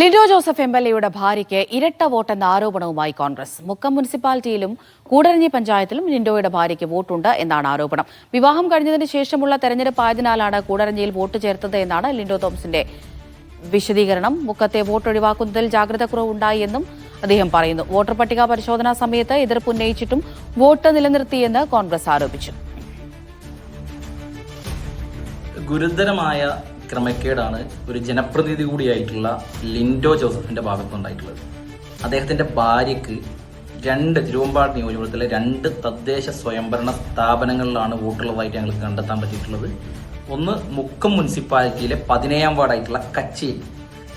Lindo Joseph M L എയുടെ ഭാര്യയ്ക്ക് ഇരട്ട വോട്ടെന്ന ആരോപണവുമായി കോൺഗ്രസ്. മുക്കം മുനിസിപ്പാലിറ്റിയിലും കൂടരഞ്ഞി പഞ്ചായത്തിലും ലിൻഡോയുടെ ഭാര്യയ്ക്ക് വോട്ടുണ്ട് എന്നാണ് ആരോപണം. വിവാഹം കഴിഞ്ഞതിന് ശേഷമുള്ള തെരഞ്ഞെടുപ്പ് ആയതിനാലാണ് കൂടരഞ്ഞിയിൽ വോട്ട് ചേർത്തത് എന്നാണ് ലിൻഡോ തോമസിന്റെ വിശദീകരണം. മുക്കത്തെ വോട്ട് ഒഴിവാക്കുന്നതിൽ ജാഗ്രത കുറവുണ്ടായി എന്നും അദ്ദേഹം പറയുന്നു. വോട്ടർ പട്ടിക പരിശോധനാ സമയത്ത് എതിർപ്പ് ഉന്നയിച്ചിട്ടും വോട്ട് നിലനിർത്തിയെന്ന് കോൺഗ്രസ് ആരോപിച്ചു. ഗുരുതരമായ ക്രമക്കേടാണ് ഒരു ജനപ്രതിനിധി കൂടിയായിട്ടുള്ള ലിൻഡോ ജോസഫിന്റെ ഭാഗത്തുണ്ടായിട്ടുള്ളത് അദ്ദേഹത്തിന്റെ ഭാര്യയ്ക്ക് രണ്ട് തിരുവമ്പാട് നിയോജകമണ്ഡലത്തിലെ രണ്ട് തദ്ദേശ സ്വയംഭരണ സ്ഥാപനങ്ങളിലാണ് വോട്ടുള്ളതായിട്ട് ഞങ്ങൾക്ക് കണ്ടെത്താൻ പറ്റിയിട്ടുള്ളത്. ഒന്ന് മുക്കം മുനിസിപ്പാലിറ്റിയിലെ പതിനേഴാം വാർഡായിട്ടുള്ള കച്ചേരി.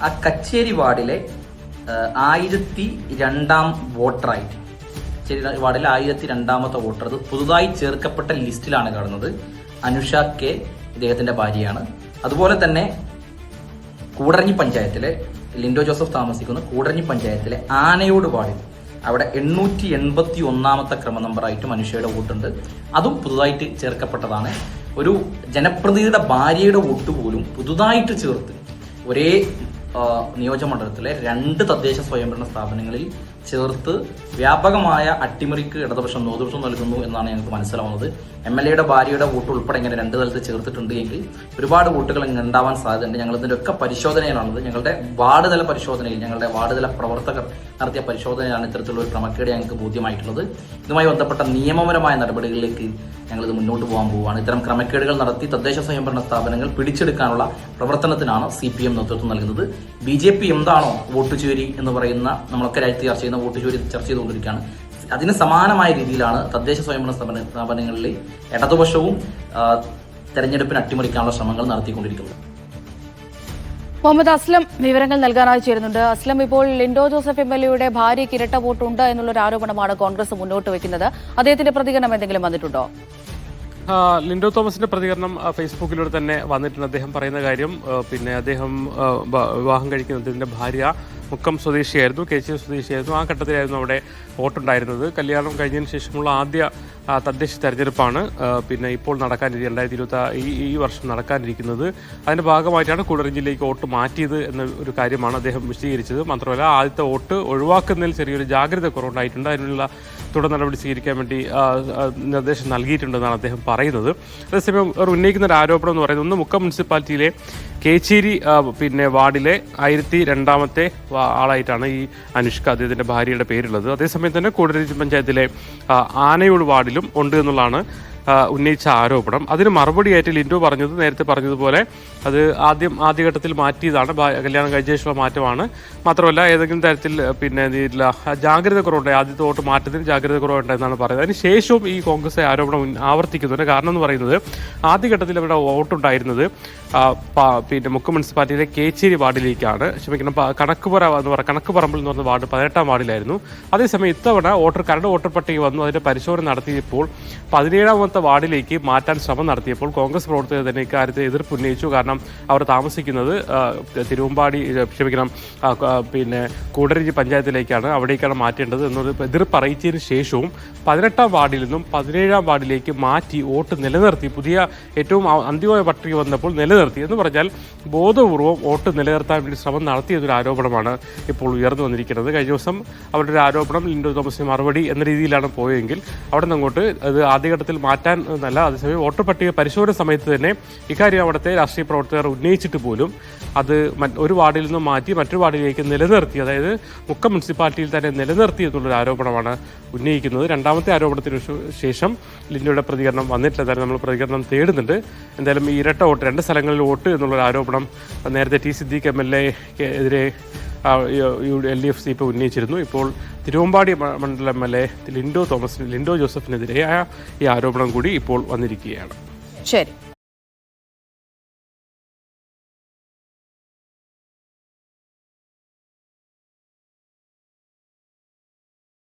ആ കച്ചേരി വാർഡിലെ ആയിരത്തി രണ്ടാം വോട്ടറായിട്ട്. കച്ചേരി വാർഡിലെ ആയിരത്തി രണ്ടാമത്തെ വോട്ടർ. അത് പുതുതായി ചേർക്കപ്പെട്ട ലിസ്റ്റിലാണ് കാണുന്നത്. അനുഷ കെ ഇദ്ദേഹത്തിന്റെ ഭാര്യയാണ്. അതുപോലെ തന്നെ കൂടരഞ്ഞി പഞ്ചായത്തിലെ ലിൻഡോ ജോസഫ് താമസിക്കുന്ന കൂടരഞ്ഞി പഞ്ചായത്തിലെ ആനയോട് വാർഡിൽ അവിടെ എണ്ണൂറ്റി എൺപത്തി ഒന്നാമത്തെ ക്രമ നമ്പറായിട്ട് മനുഷ്യയുടെ വോട്ടുണ്ട്. അതും പുതുതായിട്ട് ചേർക്കപ്പെട്ടതാണ്. ഒരു ജനപ്രതിനിധിയുടെ ഭാര്യയുടെ വോട്ട് പോലും പുതുതായിട്ട് ചേർത്ത് ഒരേ നിയോജക നിയോജകമണ്ഡലത്തിലെ രണ്ട് തദ്ദേശ സ്വയംഭരണ സ്ഥാപനങ്ങളിൽ ചേർത്ത് വ്യാപകമായ അട്ടിമറിക്ക് ഇടതുപക്ഷം നോതുപക്ഷം നൽകുന്നു എന്നാണ് ഞങ്ങൾക്ക് മനസ്സിലാവുന്നത്. എം എൽ എയുടെ ഭാര്യയുടെ വോട്ട് ഉൾപ്പെടെ ഇങ്ങനെ രണ്ട് തലത്തിൽ ചേർത്തിട്ടുണ്ട് എങ്കിൽ ഒരുപാട് വോട്ടുകൾ ഇങ്ങനെ ഉണ്ടാവാൻ സാധ്യതയുണ്ട്. ഞങ്ങൾ ഇതിന്റെ ഒക്കെ പരിശോധനയിലാണത് ഞങ്ങളുടെ വാർഡ് തല പരിശോധനയിൽ ഞങ്ങളുടെ വാർഡ് തല പ്രവർത്തകർ നടത്തിയ പരിശോധനയിലാണ് ഇത്തരത്തിലുള്ള ഒരു ക്രമക്കേട് ഞങ്ങൾക്ക് ബോധ്യമായിട്ടുള്ളത്. ഇതുമായി ബന്ധപ്പെട്ട നിയമപരമായ നടപടികളിലേക്ക് ഞങ്ങളിത് മുന്നോട്ട് പോകാൻ പോവുകയാണ്. ഇത്തരം ക്രമക്കേടുകൾ നടത്തി തദ്ദേശ സ്വയംഭരണ സ്ഥാപനങ്ങൾ പിടിച്ചെടുക്കാനുള്ള പ്രവർത്തനത്തിനാണ് സി പി എം നേതൃത്വം നൽകുന്നത്. ബി ജെ പി എന്താണോ വോട്ട് ചോരി എന്ന് പറയുന്ന നമ്മളൊക്കെ രാജ്യത്ത് ചർച്ച ചെയ്യുന്ന വോട്ട് ചോരി ചർച്ച ചെയ്തുകൊണ്ടിരിക്കുകയാണ്. അതിന് സമാനമായ രീതിയിലാണ് തദ്ദേശ സ്വയംഭരണ സ്ഥാപന സ്ഥാപനങ്ങളിൽ ഇടതുപക്ഷവും തെരഞ്ഞെടുപ്പിന് അട്ടിമറിക്കാനുള്ള ശ്രമങ്ങൾ നടത്തിക്കൊണ്ടിരിക്കുന്നത്. മുഹമ്മദ് അസ്ലം വിവരങ്ങൾ നൽകാനായി ചേരുന്നുണ്ട്. അസ്ലം ഇപ്പോൾ ലിൻഡോ ജോസഫ് എം എൽ എയുടെ ഭാര്യയ്ക്ക് ഇരട്ട വോട്ടുണ്ട് എന്നുള്ളൊരു ആരോപണമാണ് കോൺഗ്രസ് മുന്നോട്ട് വെക്കുന്നത്. അദ്ദേഹത്തിന്റെ പ്രതികരണം എന്തെങ്കിലും വന്നിട്ടുണ്ടോ? ലിൻഡോ തോമസിന്റെ പ്രതികരണം ഫേസ്ബുക്കിലൂടെ തന്നെ വന്നിട്ടുണ്ട്. അദ്ദേഹം പറയുന്ന കാര്യം പിന്നെ അദ്ദേഹം വിവാഹം കഴിക്കുന്ന വിവാഹം കഴിക്കുന്നതിന്റെ ഭാര്യ മുക്കം സ്വദേശിയായിരുന്നു കേച്ചി സ്വദേശിയായിരുന്നു. ആ ഘട്ടത്തിലായിരുന്നു അവിടെ വോട്ടുണ്ടായിരുന്നത്. കല്യാണം കഴിഞ്ഞതിന് ശേഷമുള്ള ആദ്യ തദ്ദേശ തെരഞ്ഞെടുപ്പാണ് പിന്നെ ഇപ്പോൾ നടക്കാനിരിക്കുന്നത് രണ്ടായിരത്തി ഇരുപത്തി ഈ ഈ വർഷം നടക്കാനിരിക്കുന്നത്. അതിന്റെ ഭാഗമായിട്ടാണ് കുടറഞ്ചിലേക്ക് വോട്ട് മാറ്റിയത് എന്ന ഒരു കാര്യമാണ് അദ്ദേഹം വിശദീകരിച്ചത്. മാത്രമല്ല ആദ്യത്തെ വോട്ട് ഒഴിവാക്കുന്നതിൽ ചെറിയൊരു ജാഗ്രത കുറവുണ്ടായിട്ടുണ്ട്. അതിനുള്ള തുടർ നടപടി സ്വീകരിക്കാൻ വേണ്ടി നിർദ്ദേശം നൽകിയിട്ടുണ്ടെന്നാണ് അദ്ദേഹം പറയുന്നത്. അതേസമയം അവർ ഉന്നയിക്കുന്ന ഒരു ആരോപണം എന്ന് പറയുന്നത് ഒന്ന് മുക്ക മുനിസിപ്പാലിറ്റിയിലെ കേച്ചേരി പിന്നെ വാർഡിലെ ആയിരത്തി രണ്ടാമത്തെ ആളായിട്ടാണ് ഈ അനുഷ്ക അദ്ദേഹത്തിന്റെ ഭാര്യയുടെ പേരുള്ളത്. അതേസമയം തന്നെ കൂടുതൽ പഞ്ചായത്തിലെ ആനയോട് വാർഡിലും ഉണ്ട് എന്നുള്ളതാണ് ഉന്നയിച്ച ആരോപണം. അതിന് മറുപടിയായിട്ട് ലിൻഡോ പറഞ്ഞത് നേരത്തെ പറഞ്ഞതുപോലെ അത് ആദ്യം ആദ്യഘട്ടത്തിൽ മാറ്റിയതാണ്. കല്യാണം കഴിച്ച ശേഷമുള്ള മാറ്റമാണ്. മാത്രമല്ല ഏതെങ്കിലും തരത്തിൽ പിന്നെ ജാഗ്രത കുറവുണ്ടായി ആദ്യത്തെ വോട്ട് മാറ്റത്തിന് ജാഗ്രത കുറവുണ്ടായെന്നാണ് പറയുന്നത്. അതിന് ശേഷവും ഈ കോൺഗ്രസ് ആരോപണം ആവർത്തിക്കുന്നുണ്ട് കാരണം എന്ന് പറയുന്നത് ആദ്യഘട്ടത്തിൽ അവരുടെ വോട്ടുണ്ടായിരുന്നത് പിന്നെ മുക്ക് മുനിസിപ്പാലിറ്റിയിലെ കേച്ചേരി വാർഡിലേക്കാണ് ക്ഷമിക്കണം കണക്കുപുറ എന്ന് പറയുക കണക്കുപറമ്പിൽ എന്ന് പറഞ്ഞ വാർഡ് പതിനെട്ടാം വാർഡിലായിരുന്നു. അതേസമയം ഇത്തവണ വോട്ടർ കരട് വോട്ടർ പട്ടിക വന്നു അതിന്റെ പരിശോധന നടത്തിയപ്പോൾ പതിനേഴാമത്തെ വാർഡിലേക്ക് മാറ്റാൻ ശ്രമം നടത്തിയപ്പോൾ കോൺഗ്രസ് പ്രവർത്തകർ തന്നെ ഇക്കാര്യത്തെ എതിർപ്പ് ഉന്നയിച്ചു. കാരണം അവർ താമസിക്കുന്നത് തിരുവമ്പാടി ക്ഷമിക്കണം പിന്നെ കൂടരഞ്ചി പഞ്ചായത്തിലേക്കാണ് അവിടേക്കാണ് മാറ്റേണ്ടത് എന്നൊരു എതിർപ്പ് അറിയിച്ചതിന് ശേഷവും പതിനെട്ടാം വാർഡിൽ നിന്നും പതിനേഴാം വാർഡിലേക്ക് മാറ്റി വോട്ട് നിലനിർത്തി. പുതിയ ഏറ്റവും അന്തിമ പട്ടിക വന്നപ്പോൾ നിലനിർത്തി. എന്ന് പറഞ്ഞാൽ ബോധപൂർവം വോട്ട് നിലനിർത്താൻ വേണ്ടി ശ്രമം നടത്തിയതൊരു ആരോപണമാണ് ഇപ്പോൾ ഉയർന്നു വന്നിരിക്കുന്നത്. കഴിഞ്ഞ ദിവസം അവരുടെ ഒരു ആരോപണം ലിൻഡോ തോമസിന് മറുപടി എന്ന രീതിയിലാണ് പോയെങ്കിൽ അവിടെ നിന്ന് അങ്ങോട്ട് അത് ആദ്യഘട്ടത്തിൽ മാറ്റാൻ എന്നല്ല അതേസമയം വോട്ടർ പട്ടിക പരിശോധന സമയത്ത് തന്നെ ഇക്കാര്യം അവിടുത്തെ രാഷ്ട്രീയ പ്രവർത്തകർ ഉന്നയിച്ചിട്ട് പോലും അത് ഒരു വാർഡിൽ നിന്ന് മാറ്റി മറ്റൊരു വാർഡിലേക്ക് നിലനിർത്തി അതായത് മുക്ക മുനിസിപ്പാലിറ്റിയിൽ തന്നെ നിലനിർത്തി എന്നുള്ളൊരു ആരോപണമാണ് ഉന്നയിക്കുന്നത്. രണ്ടാമത്തെ ആരോപണത്തിന് ശേഷം ലിൻഡോയുടെ പ്രതികരണം വന്നിട്ടില്ല. നമ്മൾ പ്രതികരണം തേടുന്നുണ്ട്. എന്തായാലും ഈ ഇരട്ട വോട്ട് രണ്ട് സ്ഥലങ്ങളിൽ വോട്ട് എന്നുള്ളൊരു ആരോപണം നേരത്തെ ടി സിദ്ദീഖ് എം എൽ എതിരെ എൽ ഡി എഫ് സി ഇപ്പോൾ ഉന്നയിച്ചിരുന്നു. ഇപ്പോൾ തിരുവമ്പാടി മണ്ഡലം എം എൽ എ ലിൻഡോ തോമസിന് ലിൻഡോ ജോസഫിനെതിരെയായ ഈ ആരോപണം കൂടി ഇപ്പോൾ വന്നിരിക്കുകയാണ്. ശരി.